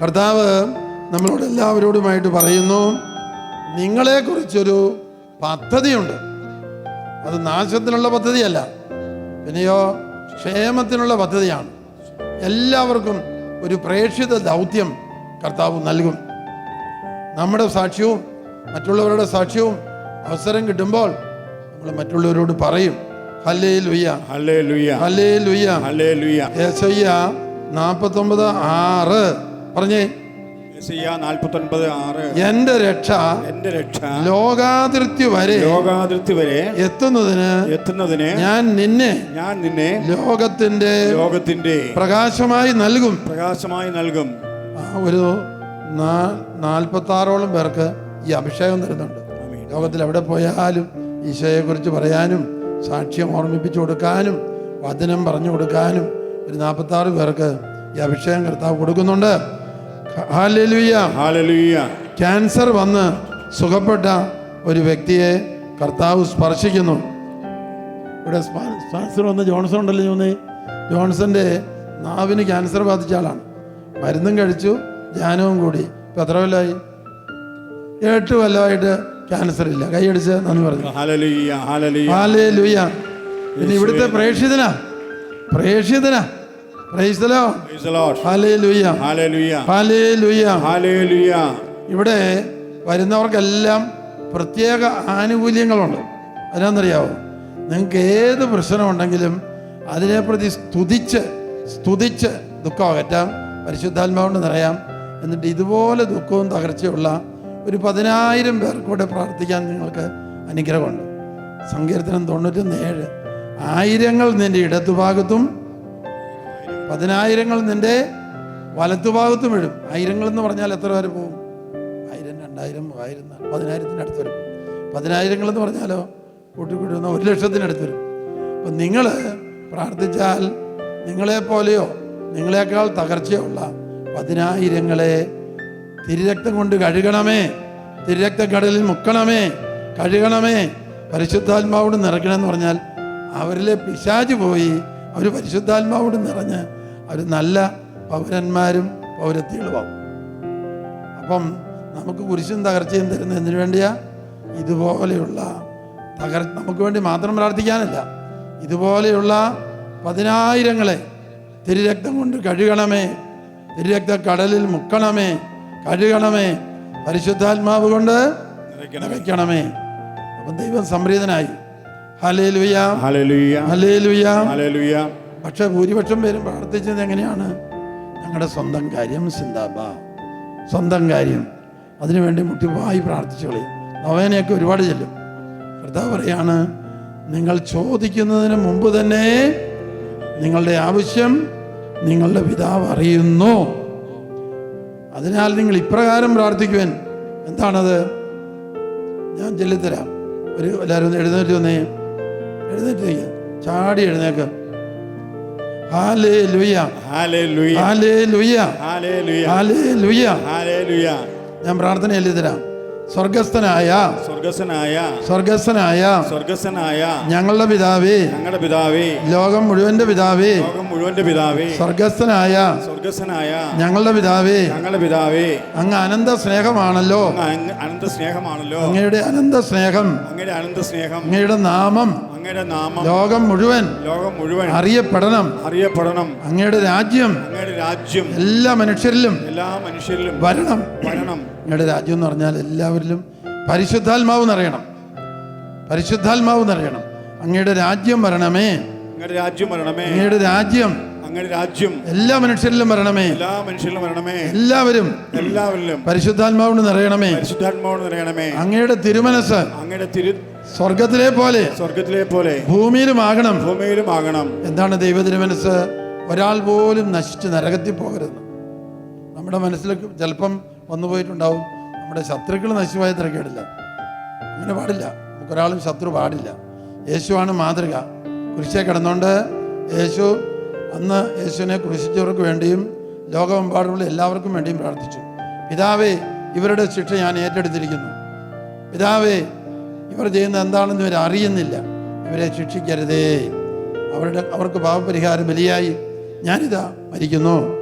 കർത്താവ് നമ്മളോട് എല്ലാവരോടുമായിട്ട് പറയുന്നു നിങ്ങളെക്കുറിച്ചൊരു പദ്ധതിയുണ്ട്. അത് നാശത്തിനുള്ള പദ്ധതിയല്ല പിന്നെയോ ക്ഷേമത്തിനുള്ള പദ്ധതിയാണ്. എല്ലാവർക്കും ഒരു പ്രേക്ഷിത ദൗത്യം കർത്താവ് നൽകും. നമ്മുടെ സാക്ഷ്യവും മറ്റുള്ളവരുടെ സാക്ഷ്യവും അവസരം കിട്ടുമ്പോൾ നമ്മൾ മറ്റുള്ളവരോട് പറയും. ഹല്ലേ ലുയ്യ ഹല്ലേലൂയ. ഹല്ലേ ലുയ്യ ഹല്ലേലൂയ. യേശയ്യ നാൽപ്പത്തൊമ്പത് ആറ്. പറഞ്ഞേ. യെശയ്യ 49 ആറ്. എന്റെ രക്ഷ എന്റെ രക്ഷ ലോകാതിർത്തി വരെ ലോകാതിർത്തി വരെ എത്തുന്നതിന് എത്തുന്നതിന് ഞാൻ നിന്നെ ഞാൻ നിന്നെ ലോകത്തിന്റെ ലോകത്തിന്റെ പ്രകാശമായി നൽകും. പ്രകാശമായി നൽകും. ആ ഒരു നാൽപ്പത്തി ആറോളം പേർക്ക് ഈ അഭിഷേകം തരുന്നുണ്ട്. ലോകത്തിൽ എവിടെ പോയാലും ഈശോയെക്കുറിച്ച് പറയാനും സാക്ഷ്യം ഓർമ്മിപ്പിച്ചു കൊടുക്കാനും വചനം പറഞ്ഞു കൊടുക്കാനും ഒരു നാൽപ്പത്താറ് പേർക്ക് ഈ അഭിഷേകം കർത്താവ് കൊടുക്കുന്നുണ്ട്. ക്യാൻസർ വന്ന് സുഖപ്പെട്ട ഒരു വ്യക്തിയെ കർത്താവ് സ്പർശിക്കുന്നു. ഇവിടെ സ്പാ- സ്പോൺസർ വന്ന് ജോൺസൺ ഉണ്ടല്ലോ ജോണി ജോൺസന്റെ നാവിന് ക്യാൻസർ ബാധിച്ച ആളാണ്. മരുന്നും കഴിച്ചു ധ്യാനവും കൂടി. ഇപ്പം എത്ര കൊല്ലമായി എട്ട് കൊല്ലമായിട്ട് ക്യാൻസർ ഇല്ല. കൈയടിച്ച് നന്ദി പറഞ്ഞു. പിന്നെ ഇവിടുത്തെ പ്രേക്ഷിതനാ. പ്രേക്ഷിതനാ. ഇവിടെ വരുന്നവർക്കെല്ലാം പ്രത്യേക ആനുകൂല്യങ്ങളുണ്ട്. അതിനാന്നറിയാവോ നിങ്ങൾക്ക് ഏത് പ്രശ്നമുണ്ടെങ്കിലും അതിനെപ്രതി സ്തുതിച്ച് സ്തുതിച്ച് ദുഃഖം അകറ്റാം പരിശുദ്ധാത്മാവുണ്ടെന്നറിയാം എന്നിട്ട് ഇതുപോലെ ദുഃഖവും തകർച്ചയുള്ള ഒരു പതിനായിരം പേർ കൂടെ പ്രാർത്ഥിക്കാൻ നിങ്ങൾക്ക് അനുഗ്രഹമുണ്ട്. സങ്കീർത്തനം തൊണ്ണൂറ്റൊന്ന് ഏഴ്. ആയിരങ്ങൾ നിന്റെ ഇടതുഭാഗത്തും പതിനായിരങ്ങൾ നിന്റെ വലത്തുഭാഗത്തും വീഴും ആയിരങ്ങൾ എന്ന് പറഞ്ഞാൽ എത്ര വരെ പോകും? ആയിരം രണ്ടായിരം ആയിരം പതിനായിരത്തിന്റെ അടുത്ത് വരും. പതിനായിരങ്ങൾ എന്ന് പറഞ്ഞാലോ? കൂട്ടി കൂട്ടി വന്നാൽ ഒരു ലക്ഷത്തിനടുത്ത് വരും. അപ്പം നിങ്ങൾ പ്രാർത്ഥിച്ചാൽ നിങ്ങളെപ്പോലെയോ നിങ്ങളെക്കാൾ തകർച്ചയുള്ള പതിനായിരങ്ങളെ തിരുരക്തം കൊണ്ട് കഴുകണമേ. തിരുരക്തക്കടലിൽ മുക്കണമേ. കഴുകണമേ. പരിശുദ്ധാത്മാവോട് നിറയ്ക്കണമെന്ന് പറഞ്ഞാൽ അവരിലെ പിശാജ് പോയി അവർ പരിശുദ്ധാത്മാവോട് നിറഞ്ഞ് അവർ നല്ല പൗരന്മാരും പൗരത്തികളുമാവും അപ്പം നമുക്ക് കുരിശും തകർച്ചയും തരുന്ന എന്തിനു വേണ്ടിയാ? ഇതുപോലെയുള്ള തകർ നമുക്ക് വേണ്ടി മാത്രം പ്രാർത്ഥിക്കാനല്ല. ഇതുപോലെയുള്ള പതിനായിരങ്ങളെ തിരുരക്തം കൊണ്ട് കഴുകണമേ. തിരുരക്ത കടലിൽ മുക്കണമേ. കഴുകണമേ. പരിശുദ്ധാത്മാവ് കൊണ്ട് നിറയ്ക്കണമേ. അപ്പം ദൈവം സംപ്രീതനായി. പക്ഷെ ഭൂരിപക്ഷം പേരും പ്രാർത്ഥിച്ചത് എങ്ങനെയാണ്? ഞങ്ങളുടെ സ്വന്തം കാര്യം സിന്താബ സ്വന്തം കാര്യം. അതിനുവേണ്ടി മുട്ടിപ്പായി പ്രാർത്ഥിച്ചു കളയും നവേനയൊക്കെ ഒരുപാട് ചെല്ലും. കർത്താവ് പറയാണ് നിങ്ങൾ ചോദിക്കുന്നതിന് മുമ്പ് തന്നെ നിങ്ങളുടെ ആവശ്യം നിങ്ങളുടെ പിതാവ് അറിയുന്നു. അതിനാൽ നിങ്ങൾ ഇപ്രകാരം പ്രാർത്ഥിക്കുവാൻ എന്താണത്? ഞാൻ ചൊല്ലിത്തരാം. ഒരു എല്ലാവരും ഒന്ന് എഴുന്നേറ്റ് വന്നേ. എഴുന്നേറ്റ് നിൽക്കുക ചാടി എഴുന്നേക്ക്. ഹാലേ ഹാലേ ഹാലേ ഞാൻ പ്രാർത്ഥന എഴുതി തരാം സ്വർഗസ്ഥനായ സ്വർഗസ്ഥനായ സ്വർഗസ്ഥനായ ഞങ്ങളുടെ പിതാവേ ഞങ്ങളുടെ പിതാവേ ലോകം മുഴുവന്റെ പിതാവേ ലോകം മുഴുവന്റെ പിതാവേ സ്വർഗസ്ഥനായ സ്വർഗസ്ഥനായ ഞങ്ങളുടെ പിതാവേ ഞങ്ങളുടെ പിതാവേ അങ്ങ് അനന്ത സ്നേഹമാണല്ലോ. അനന്ത സ്നേഹമാണല്ലോ. അങ്ങയുടെ അനന്ത സ്നേഹം അങ്ങയുടെ അനന്ത സ്നേഹം അങ്ങയുടെ നാമം അങ്ങയുടെ നാമം ലോകം മുഴുവൻ ലോകം മുഴുവൻ അറിയപ്പെടണം. അറിയപ്പെടണം. അങ്ങയുടെ രാജ്യം അങ്ങയുടെ രാജ്യം എല്ലാ മനുഷ്യരിലും എല്ലാ മനുഷ്യരിലും വരണം. വരണം. അങ്ങയുടെ രാജ്യം എന്ന് പറഞ്ഞാൽ എല്ലാവരിലും പരിശുദ്ധാത്മാവ് നിറയണം പരിശുദ്ധാത്മാവ് നിറയണം അങ്ങയുടെ രാജ്യം വരണമേ. അങ്ങയുടെ രാജ്യം വരണമേ. അങ്ങയുടെ രാജ്യം. അങ്ങയുടെ രാജ്യം. എല്ലാ മനുഷ്യരിലും വരണമേ. എല്ലാ മനുഷ്യരിലും വരണമേ. എല്ലാവരും. എല്ലാവരിലും. പരിശുദ്ധാത്മാവോട് നിറയണമേ. പരിശുദ്ധാത്മാവോട് നിറയണമേ. അങ്ങയുടെ തിരുമനസ് അങ്ങയുടെ തിരു സ്വർഗത്തിലെ പോലെ സ്വർഗത്തിലെ പോലെ ഭൂമിയിലുമാകണം. ഭൂമിയിലും ആകണം. എന്താണ് ദൈവ തിരുമനസ് ഒരാൾ പോലും നശിച്ച് നരകത്തിൽ പോകരുത്. നമ്മുടെ മനസ്സിലേക്ക് ചിലപ്പം വന്നു പോയിട്ടുണ്ടാവും. നമ്മുടെ ശത്രുക്കൾ നശിച്ചുപോയ തിരക്കേടില്ല. അങ്ങനെ പാടില്ല. നമുക്കൊരാളും ശത്രു പാടില്ല. യേശുവാണ് മാതൃക. കുരിശെ കിടന്നുകൊണ്ട് യേശു അന്ന് യേശുവിനെ കുരിശിച്ചവർക്ക് വേണ്ടിയും ലോകമെമ്പാടുമുള്ള എല്ലാവർക്കും വേണ്ടിയും പ്രാർത്ഥിച്ചു. പിതാവേ ഇവരുടെ ശിക്ഷ ഞാൻ ഏറ്റെടുത്തിരിക്കുന്നു. പിതാവേ ഇവർ ചെയ്യുന്ന എന്താണെന്ന് ഇവർ അറിയുന്നില്ല. ഇവരെ ശിക്ഷിക്കരുതേ. അവരുടെ അവർക്ക് പാപപരിഹാരം ബലിയായി ഞാനിതാ മരിക്കുന്നു.